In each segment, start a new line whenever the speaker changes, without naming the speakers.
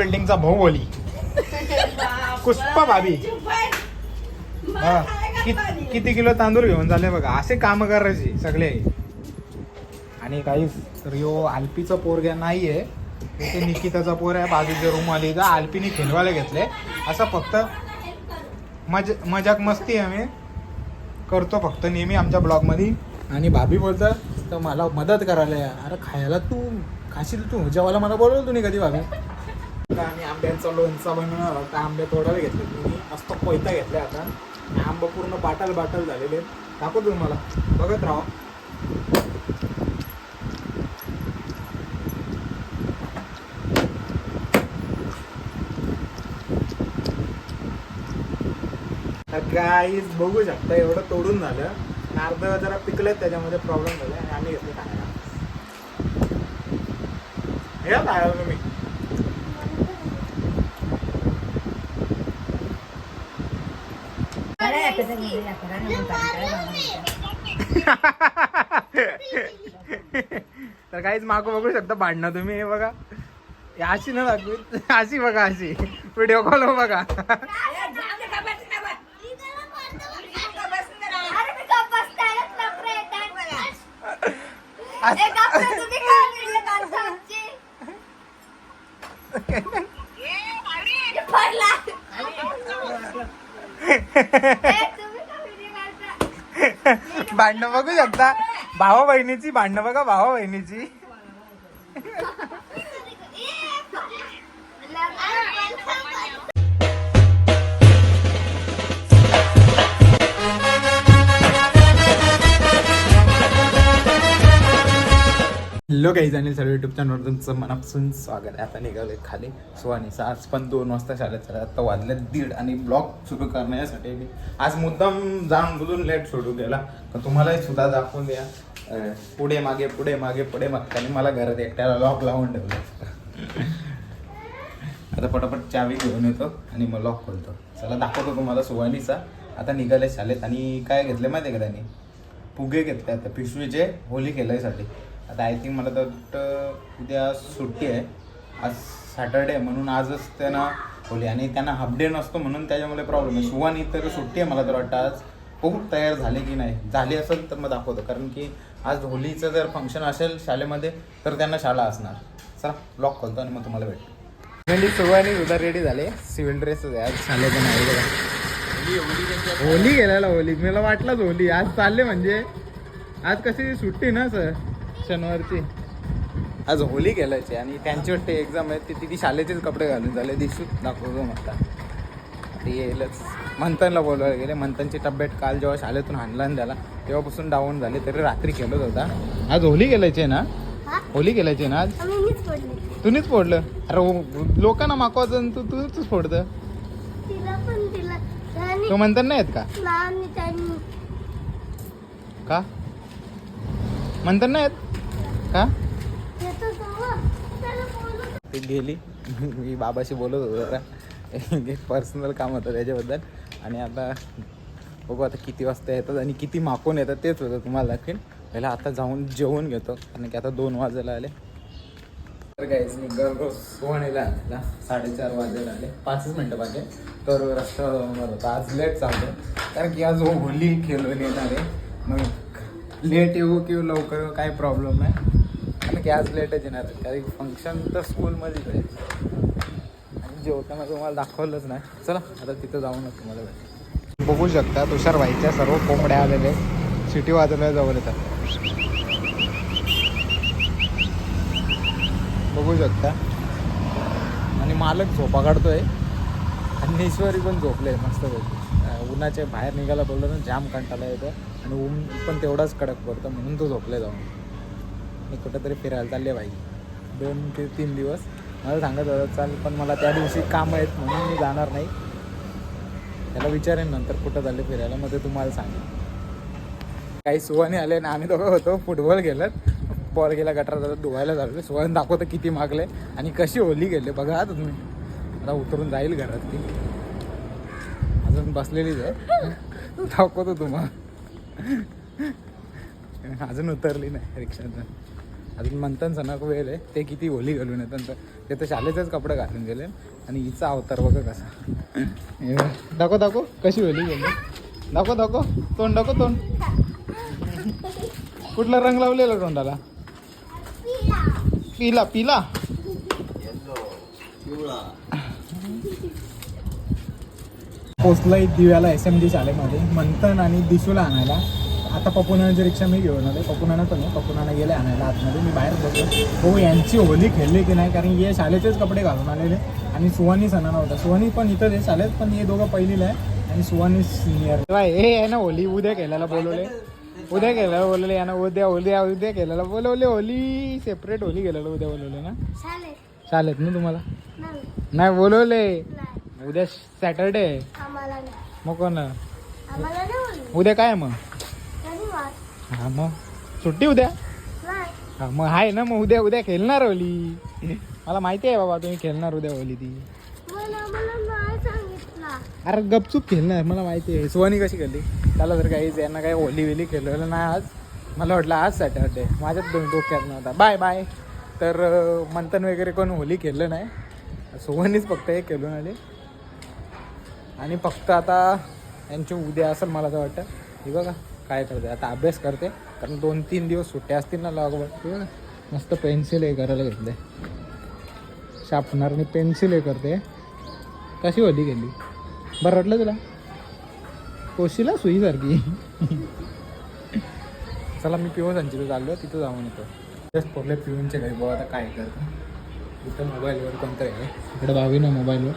बिल्डिंगचा भाऊ बोली पुष्पा भाभी हा. कि- किती किलो तांदूळ घेऊन झाले बघा. असे काम करायचे सगळे. आणि काहीच रिओ आल्पीचा पोरग्या नाहीये. इथे निकिताचा पोर आहे. बाजूच्या रूम आली तर आल्पीने खेळवायला घेतले. असं फक्त मज मजाक मस्ती आम्ही. करतो फक्त नेहमी आमच्या ब्लॉगमध्ये आणि भाभी बोलतं तर मला मदत करायला या. अरे खायला तू खाशील तू? जेवायला मला बोलवलं तुम्ही कधी भाभी? आता आम्ही आंब्यांचा लोणचा बनवणार होता आंबे तोडायला घेतले मी असतो कोयता घेतले आता. आणि आंबे पूर्ण बाटल बाटल झालेले दाखवतो तुम्हाला. बघत राहा. गाईज बघू शकता एवढं तोडून झालं. आणि अर्ध जरा पिकलेत त्याच्यामध्ये प्रॉब्लेम झाले आणि आम्ही घेतले खायला हे तर काहीच मागं बघू शकता भांडणं तुम्ही हे बघा. हे अशी ना दाखवी अशी बघा अशी. व्हिडिओ कॉल बघा. भांडणं बघू शकता. भावा बहिणीची भांडणं बघा भावा बहिणीची हॅलो काही जाणील सर्व युट्यूब चॅनलवर तुमचं मनापासून स्वागत आहे. आता निघालोय खाली. सुवानीचा आज पण दोन वाजता शाळेत चालत आता वाजले दीड आणि ब्लॉग सुरू करण्यासाठी मी. आज मुद्दाम जाऊन बुजून लेट सोडू गेला. तर तुम्हालाही सुद्धा दाखवून द्या. पुढे मागे पुढे मागे पुढे मागता आणि मला घरात एकट्याला लॉक लावून ठेवलं. आता पटापट चावी घेऊन येतो आणि मग लॉक खोलतो. चला दाखवतो तुम्हाला सुवानीचा आता निघाले शाळेत. आणि काय घेतले माहिती आहे का त्यांनी? फुगे घेतले. आता पिशवीचे होली खेळायसाठी. आता आय थिंक मला तर वाटतं उद्या सुट्टी आहे. आज सॅटर्डे आहे म्हणून आजच त्यांना होली आणि त्यांना हाफ डे नसतो म्हणून त्याच्यामुळे प्रॉब्लेम आहे. सुवानी तर सुट्टी आहे मला तर वाटतं. आज बघू तयार झाले की नाही? झाली असेल तर मग दाखवतो. कारण की आज होलीचं जर फंक्शन असेल शाळेमध्ये तर त्यांना शाळा असणार. चला ब्लॉक खोलतो आणि मग तुम्हाला भेटतो. म्हणजे सुवानी सुद्धा रेडी झाले. सिव्हिल ड्रेस आज शाळेचं नाही होली गेलेला होली. मला वाटलंच होली. आज चालले म्हणजे. आज कशी सुट्टी ना सर शनिवारची. आज होली गेलायची आणि त्यांची वाटते एक्झाम आहे ती ती शाळेचेच कपडे घालून झाले दिसू दाखवतो म्हणता ते येईलच मंथनला बोलवायला गेले मंथनची तब्येत काल जेव्हा शाळेतून हाणला ना त्याला तेव्हापासून डाऊन झाले तरी रात्री खेळत होता. आज होली गेलायची ना? होली गेलायची ना आज? तुम्हीच फोडलं. अरे लोकांना मागवायचं आणि तू तूच फोडतं. तो मंथन नाही आहेत का? का? मंथन नाही आहेत का? ती गेली. मी बाबाशी बोलत होतो जरा. एक पर्सनल काम होतं त्याच्याबद्दल. आणि आता बघू आता किती वाजता येतात आणि किती माकून येतात तेच होतं तुम्हाला दाखवेन. पहिला आता जाऊन जेवून घेतो. कारण की आता दोन वाजायला आले. तर काहीच मी दररोज सोहणीला आणला साडेचार वाजायला आले. पाचच मिनटं बाकी तर रस्ता होतो आज लेट चालतो कारण की आज होली खेळून येणार आहे. मग लेट येऊ किंवा लवकर येऊ काय प्रॉब्लेम नाही. कारण की आज लेटच येणार. आहे कारण फंक्शन तर स्कूलमध्ये करायचं आणि जेवताना तुम्हाला दाखवलंच नाही. चला आता तिथं जाऊनच तुम्हाला भेटेल बघू शकता तुषार भाईच्या सर्व कोंबड्या आलेले. सिटी वाजवल्या जवळ येतात. बघू शकता. आणि मालक झोपा काढतोय. आणि ईश्वरी पण झोपले मस्त उन्हाच्या बाहेर निघायला बोललो ना जाम कंटाळा येतो आणि ऊन पण तेवढाच कडक पडतं म्हणून तो झोपले जाऊन मी कुठंतरी फिरायला चालले भाई दोन ते तीन दिवस. मला सांगत होतं चाल पण मला त्या दिवशी काम आहेत म्हणून मी जाणार नाही. त्याला विचारेन नंतर कुठं चालले फिरायला मग ते तुम्हाला सांगेन. काही सुवाने आले आणि आम्ही दोघं होतो फुटबॉल गेलं बॉल गेला गटारात जातात धुवायला झालो सुवाने दाखवतं किती मागले आणि कशी होली गेले. बघा आता तुम्ही. आता उतरून जाईल घरात ती. अजून बसलेलीच आहे. दाखवतो तुम्हाला अजून उतरली नाही रिक्षातून. अजून मंथन सणाक वेळ आहे. ते किती होली घालून येतात ते तर शाळेचेच कपडे घालून गेले. आणि हिचा अवतार बघा कसा. दाखव दाखव. कशी होली गेली दाखव दाखव. तोंड दाखव तोंड. कुठला रंग लावलेला तोंडाला? पिला पिला. पोचलाय दिव्याला एस एम डी शाळेमध्ये. मंथन आणि दिशूला आणायला. आता पपुनाची रिक्षा मी घेऊन आले पपुनाना पण आहे पपुनाना गेले आणायला आतमध्ये. मी बाहेर बघतो हो यांची होली खेळली की नाही? कारण हे शाळेचेच कपडे घालून आलेले. आणि सुवानी सणाना होता. सुवानी पण इथं आहे. शाळेत पण हे दोघं पहिलीला आहे. आणि सुवानी सिनियर हे आहे ना होली उद्या खेळायला बोलवले. उद्या खेळायला बोलवले यांना. उद्या उद्या उद्या खेळायला बोलवले. होली सेपरेट होली खेळायला उद्या बोलवले ना?
चालेल
ना तुम्हाला?
नाही.
बोलवले. उद्या सॅटरडे मग कोण? उद्या काय मग? हा मग? सुट्टी उद्या? हा मग आहे ना मग उद्या उद्या खेळणार होली मला माहिती आहे बाबा तुम्ही खेळणार उद्या होली ती. अरे गपचूप खेळणार मला माहिती आहे. सुवानी कशी खेळली? त्याला जर काही यांना काही होली वेली खेळलेलं नाही आज. मला वाटलं आज सॅटरडे माझ्यात डो- डोक्यात नव्हता. Bye bye. तर मंथन वगैरे कोण होली खेळलं नाही. सुवानीच फक्त हे खेळून आले. आणि फक्त आता यांची उद्या असेल मला असं वाटतं. हे बघा. काय करते? आता अभ्यास करते. कारण दोन तीन दिवस सुट्ट्या असतील ना लागवड मस्त पेन्सिल हे करायला घेतले शार्पनरने पेन्सिल हे करते. कशी होली गेली? बरं वाटलं तुला? कोशीला सुईसारखी चला मी पिऊन संचित चाललो तिथं जाऊन येतो. जस्ट पोरले पिऊनचे घरी बघा आता काय करतो इथं मोबाईलवर कोणतं आहे? इकडे भावी ना मोबाईलवर.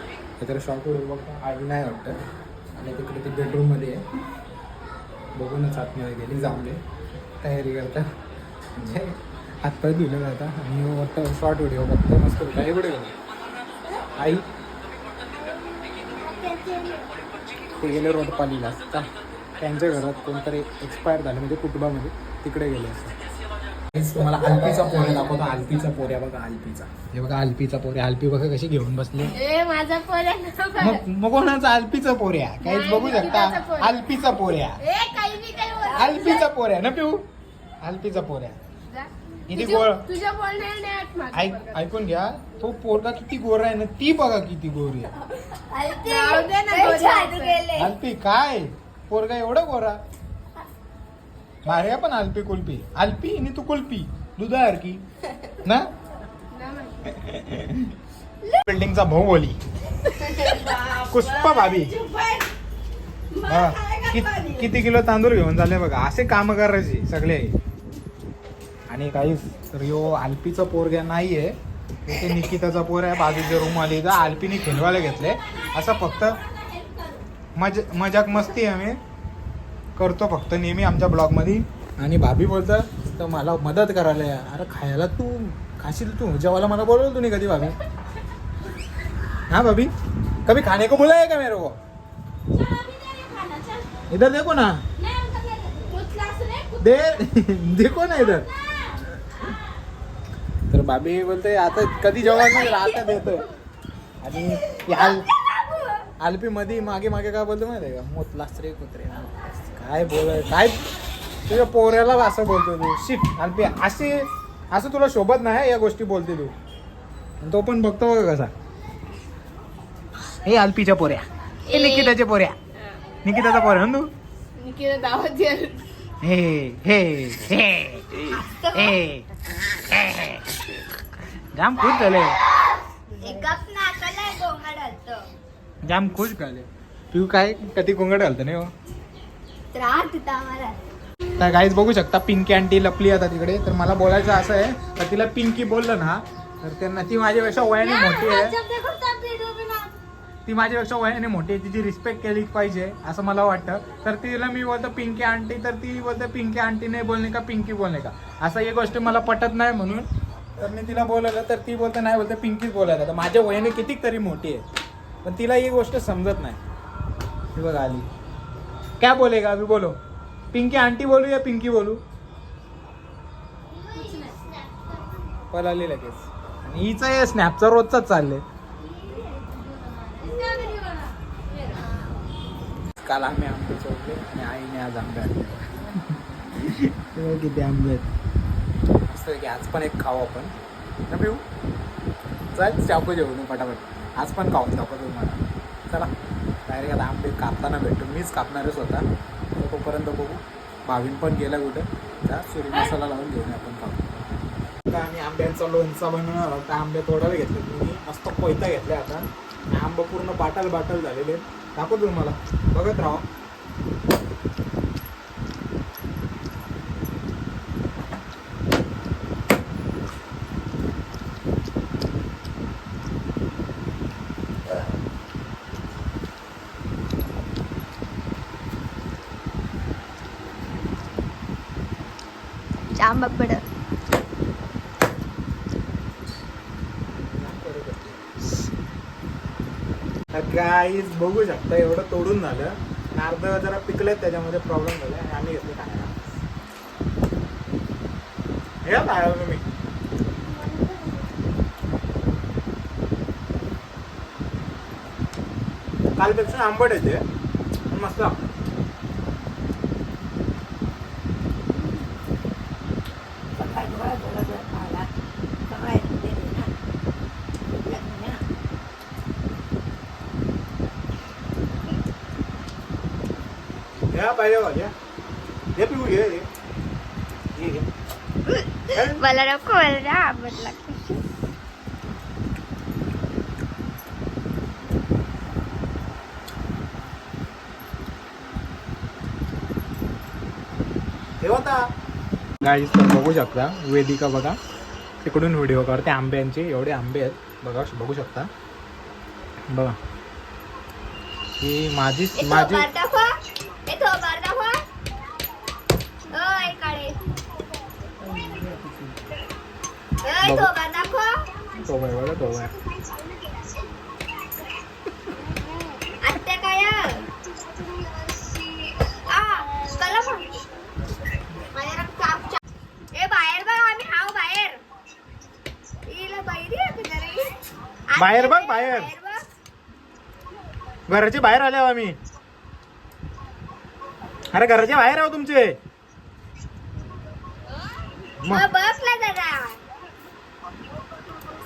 तर शॉर्ट व्हिडिओ बघता. आई नाही वाटतं. आणि तिकडे ती बेडरूममध्ये आहे. बघूनच आतमध्ये गेली जाऊन दे. तयारी करता. म्हणजे हातपाय धुलं जाता आणि वाटतं शॉर्ट व्हिडिओ बघतो मस्त काही व्हिडिओ आई? ते गेले रोडपालीला. का? त्यांच्या घरात कोणतरी एक्सपायर झालं म्हणजे कुटुंबामध्ये. तिकडे गेले असं. तुम्हाला आलपीचा पोऱ्या दाखवतो. आलपीचा पोऱ्या बघा आलपीचा. हे बघा आलपीचा पोऱ्या आलपी बघा कशी घेऊन बसली.
ए माझा पोऱ्या
मग कोणाचा? आलपीचा पोऱ्या काहीच बघू शकता. आलपीचा पोऱ्या
बोलत
आलपीचा पोऱ्या ना पिऊ? आलपीचा पोऱ्या
जा.
किती गोळ
तुझ्या
ऐक. ऐकून घ्या. तो पोरगा किती गोरा आहे ना ती बघा किती गोरी आहे.
जाऊ दे ना, गोरी
अल्पी काय? पोरगा एवढा गोरा? मार्या पण अल्पी कुल्पी. अल्पी आणि तू कुल्पी. दुधासारखी ना? बिल्डिंगचा भाऊ बोली. पुष्पा भाभी. हा. कि- किती किलो तांदूळ घेऊन झाले बघा. असे काम करायचे सगळे. आणि काही तर यो अल्पीचा पोरग्या नाहीये. इथे निकिताचा पोर आहे बाजूच्या रूम आली तर अल्पीने खेळवायला घेतले. असं फक्त मज मजाक मस्ती आम्ही. करतो फक्त नेहमी आमच्या ब्लॉगमध्ये आणि भाभी बोलतं तर मला मदत करायला या. अरे खायला तू खाशील तू? जेवायला मला बोलवलं तुम्ही कधी भाभी? हाँ भाभी. कभी खाने को बुलाया क्या मेरे को? इधर देखो ना। दे देखो ना इधर। तर भाभी बोलते आता कधी जेवण नाही आता देतोय. आणि याल आलपी मध्ये मागे मागे काय बोलतो माहिती आहे का? मोतलास रे कुत्रे. काय बोल काय तुझ्या पोऱ्याला असं बोलतो तू. शिट आलपी. असे असं तुला शोभत नाही या गोष्टी बोलते तू. तो पण बघतो बघा कसा. हे आलपीच्या पोऱ्या. हे निकिताच्या पोऱ्या. निकिताचा पोऱ्या ना तू?
निकिता.
हे हे हे हे हे. जाम खुश झाले. जाम खुश झाले. तू काय कधी कोंगड घालतं नाही हो?
त्रास देता आम्हाला.
तर काहीच बघू शकता पिंकी आंटी लपली आता तिकडे. तर मला बोलायचं असं आहे तर तिला पिंकी बोललं ना तर त्यांना ती माझ्यापेक्षा वयाने मोठी आहे. ती माझ्यापेक्षा वयाने मोठी आहे तिची रिस्पेक्ट केली पाहिजे असं मला वाटतं. तर तिला मी बोलतो पिंकी आंटी तर ती बोलते पिंकी आंटी नाही बोलणे का? पिंकी बोलणे का? असं ही गोष्ट मला पटत नाही म्हणून. तर मी तिला बोलवलं तर ती बोलते नाही बोलते पिंकीच बोलायला. तर माझ्या वयाने कितीक तरी मोठी आहे. पण तिला ही गोष्ट समजत नाही. ही बघ आली. काय बोलेगा? अभी बोलो. पिंकी आंटी बोलू या पिंकी बोलू? पळाली लगेच. आणि हिचं हे स्नॅपचा रोजचाच चाललंय. काल आम्ही आंबे चोरले आणि आईने आज आंबे आणले. तेव्हा किती आंबे आहेत? मस्त की आज पण एक खाऊ आपण. ना पिऊ. चल चाकू जेवू पटापट. आज पण खाऊन दाखव तुम्हाला. चला डायरेक्ट आता आंबे कापताना भेटतो मीच कापणारच होता. तर तोपर्यंत बघू. भावीन पण गेला कुठं? त्या सुरी मसाला लावून घेऊन आपण खाऊ. आता आम्ही आंब्यांचा लोणचा बनवणार आहोत. त्या आंबे तोडायला घेतले. तुम्ही मस्त कोयता घेतले आता. आंबे पूर्ण बाटल बाटल झालेले आहेत. दाखव तुम्हाला बघत राहा
जांब पड
गाईज बघू शकता एवढं तोडून झालं. आणि अर्ध जरा पिकलेत त्याच्यामध्ये प्रॉब्लेम झाला आणि आम्ही घेतले खायला हे काय तुम्ही. कालपेक्षा आंबट येते मस्त हे पिऊ घे घे
मला नको मला
गाईज तर बघू शकता वेदिका बघा. तिकडून व्हिडिओ करते आंब्यांचे एवढे आंबे आहेत. बघा बघू शकता. बघा. ही माझी माझी
दाखवा
बघा
आत्या काय आ ए बाहेर बघ आम्ही हाव बाहेर इला बाहेर
बाहेर बघ, बाहेर. घराच्या बाहेर आले आहो आम्ही. अरे घराच्या बाहेर आहो तुमचे.
मग जरा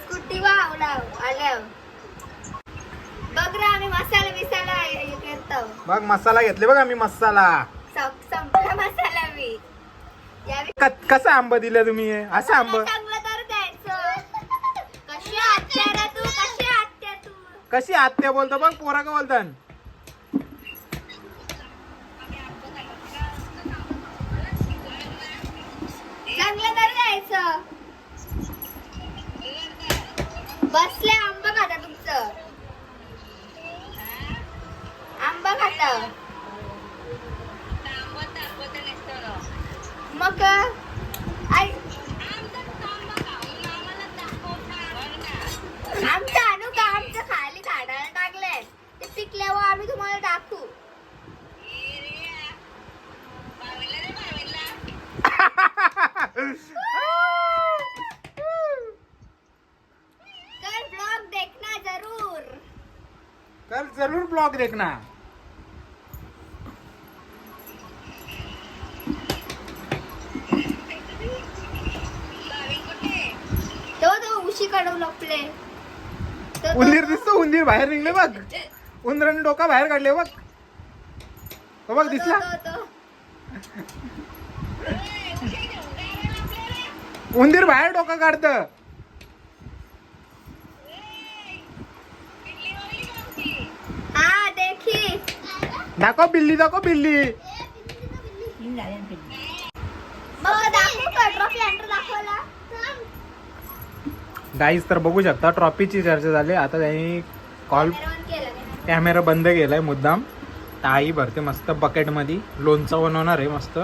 स्कूटी आल्याव बघ आम्ही मसाला बिसाला करतो
बघ मसाला घेतले बघ आम्ही मसाला.
सं- संपला मसाला मी यावेळी
क- कसा आंबा दिला तुम्ही? असं आंब.
चांगलं तर द्यायचं. कशी आत्या रे तू कशी आत्या तू?
कशी आत्या बोलतो बघ पोरा का बोलतात
बसल्या द्यायचं बसले आंबा खाता तुमचं आंबा खाता मग आई आमचं आणू का आमचं खाली झाडाला टाकलंय ते पिकल्यावर आम्ही तुम्हाला टाकू तर ब्लॉग देखना जरूर
कल जरूर ब्लॉग देखना.
उशी तो-
उंदीर दिसतो उंदीर बाहेर निघले बघ. उंदराने डोका बाहेर काढले बघ. तो बघ
तो-
दिसला?
तो- तो-
उंदीर बाहेर डोका काढत
हा देखी
दाखव बिल्ली दाखव बिल्ली. गाईज तर बघू शकता ट्रॉफीची चर्चा झाली. आता त्यांनी कॉल. कॅमेरा बंद केलाय मुद्दाम. तर आई भरते मस्त बकेटमध्ये लोणचं बनवणार आहे मस्त.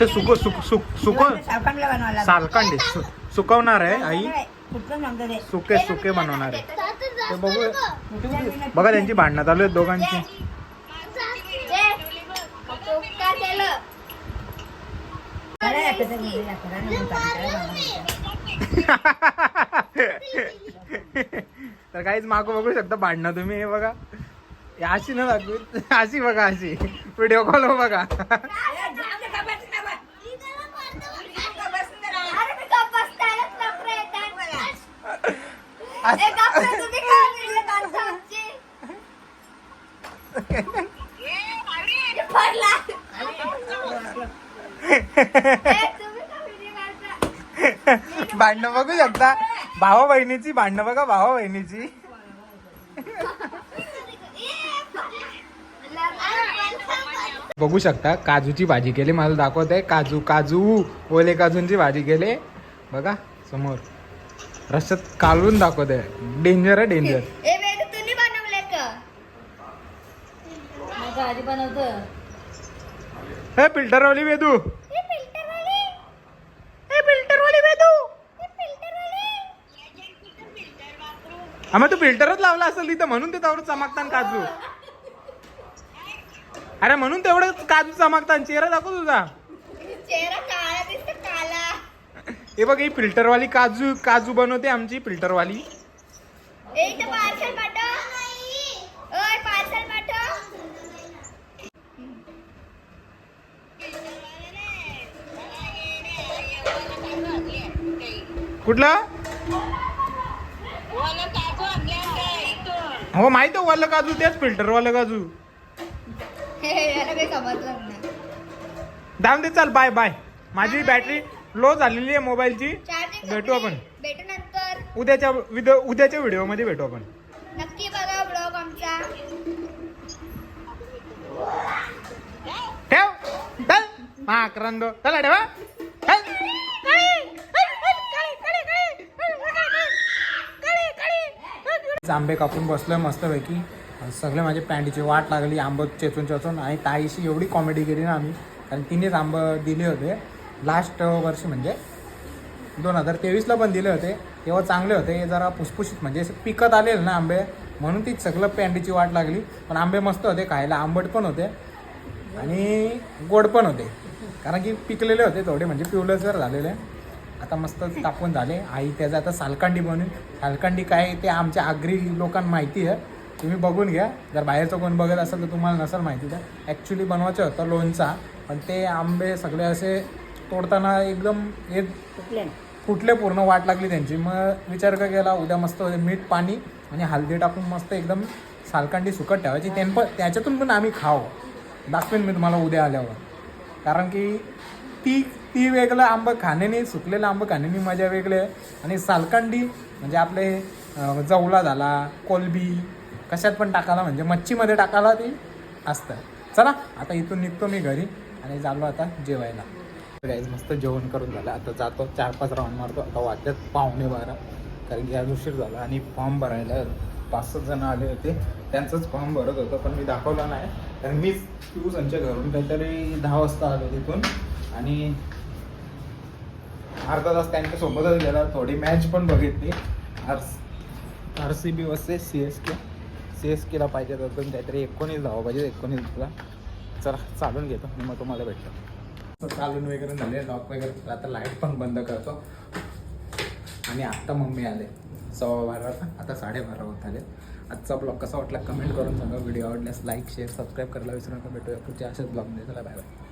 ते सुक सुक सुक सुक. सालकांडे. सुकवणार आहे आई.
कुठलं
सुके सुके बनवणार आहे. ते बघू.
कुठलं
बघा त्यांची भांडणं चालू आहेत दोघांची.
करा.
तर काहीच मागो बघू शकता भांडणं तुम्ही हे बघा. हे अशी न दाखवू अशी बघा अशी. व्हिडिओ कॉल बघा
दे, का बस, का बस.
ए, गप्प रे, तुम्ही काय video काढता आमचे? ए, पडला. ए, तुम्ही काय video काढता?
भांडणं बघू शकता. भावा बहिणीची भांडणं बघा भावा बहिणीची. बघू शकता काजूची भाजी केली मला दाखवत आहे काजू काजू ओले काजूंची भाजी केली. बघा समोर. रस्त्यात कालवून दाखवत आहे डेंजर आहे डेंजर
ए, वेदू, तुम्ही बनवले का?
बनवतो
हे
हे
हे फिल्टरवाली वेदू.
हे
हा मग तू फिल्टरच लावला असेल तिथं म्हणून ते तेवढं चमकतान काजू. अरे म्हणून तेवढं काजू चमकतान चेहरा दाखव तुझा.
चेहरा
हे बघ ही फिल्टरवाली काजू काजू बनवते आमची फिल्टरवाली. कुठलं? हो माहिती आहे वालं काजू तेच फिल्टरवालं काजू.
हे
दाम दे चाल बाय बाय माझी बॅटरी लो झालेली आहे मोबाईलची
चार्जिंग
भेटू आपण.
भेटू नंतर
उद्याच्या विद- उद्याच्या व्हिडिओमध्ये भेटू आपण.
नक्की बघा ब्लॉग आमचा.
ठेव. चल. हा करंदो चला ठेवा. आंबे कापून बसलोय मस्तपैकी. सगळे माझे पॅन्टीची वाट लागली आंबं चेचून चेचून आणि ताईशी एवढी कॉमेडी केली ना आम्ही. कारण तिनेच आंबं दिले होते. लास्ट वर्षी म्हणजे दोन हजार तेवीसला पण दिले होते. तेव्हा चांगले होते. हे जरा फुसफुशीत म्हणजे असे पिकत आलेले ना आंबे. म्हणून ती सगळं पेंडीची वाट लागली. पण आंबे मस्त होते. खायला आंबट पण होते. आणि गोड पण होते. कारण की पिकलेले होते थोडे म्हणजे पिवलसर झालेले. आता मस्त तापून झाले. आई त्याचं आता सालकांडी बनून सालकांडी काय ते आमच्या आगरी लोकांना माहिती आहे. तुम्ही बघून घ्या. जर बाहेरचं कोण बघत असेल तर तुम्हाला नसेल माहिती. तर ॲक्च्युली बनवायचं होतं लोणचा. पण ते आंबे सगळे असे तोडताना एकदम एक
कुठले
कुठले पूर्ण वाट लागली त्यांची. मग विचार का केला उद्या मस्त मीठ पाणी आणि हळदी टाकून मस्त एकदम सालकांडी सुकट ठेवायची. त्यां पण त्याच्यातून पण आम्ही खाऊ. दाखवेन मी तुम्हाला उद्या आल्यावर. कारण की ती ती वेगळं आंबं खाण्याने सुकलेलं आंबं खाण्याने मजा वेगळी आहे. आणि सालकांडी म्हणजे आपले जवला झाला कोलबी कशात पण टाकायला म्हणजे मच्छीमध्ये टाकायला ती असतं. चला आता इथून निघतो मी घरी आणि चाललो आता जेवायला. गाईज मस्त जेवण करून झालं. आता जातो चार पाच राऊंड मारतो. आता वाजल्यात पाहुणे बारा. कारण की आज उशीर झाला आणि फॉर्म भरायला पाच सात जण आले होते. त्यांचंच फॉर्म भरत होतं पण मी दाखवला नाही. कारण मीच ट्युशनच्या घरून काहीतरी दहा वाजता आलो तिथून. आणि अर्धा तास त्यांच्यासोबतच गेला. थोडी मॅच पण बघितली. आर आर सी बी वरचे C S K C S केला पाहिजे तर काहीतरी एकोणीस धावा पाहिजे एकोणीसला चला चालून घेतो. आणि मग तुम्हाला भेटतो. चालून वगैरे झाले लॉक वगैरे केलं. आता लाइट पण बंद करतो. आणि आत्ता मम्मी आले. सव्वा बारा आता साडेबारा होत आले. आजचा ब्लॉग कसा वाटला कमेंट करून सांगा. व्हिडिओ आवडल्यास लाईक शेअर सबस्क्राईब करायला विसरू नका. भेटूया पुढच्या अशाच ब्लॉगमध्ये चला बाय बाय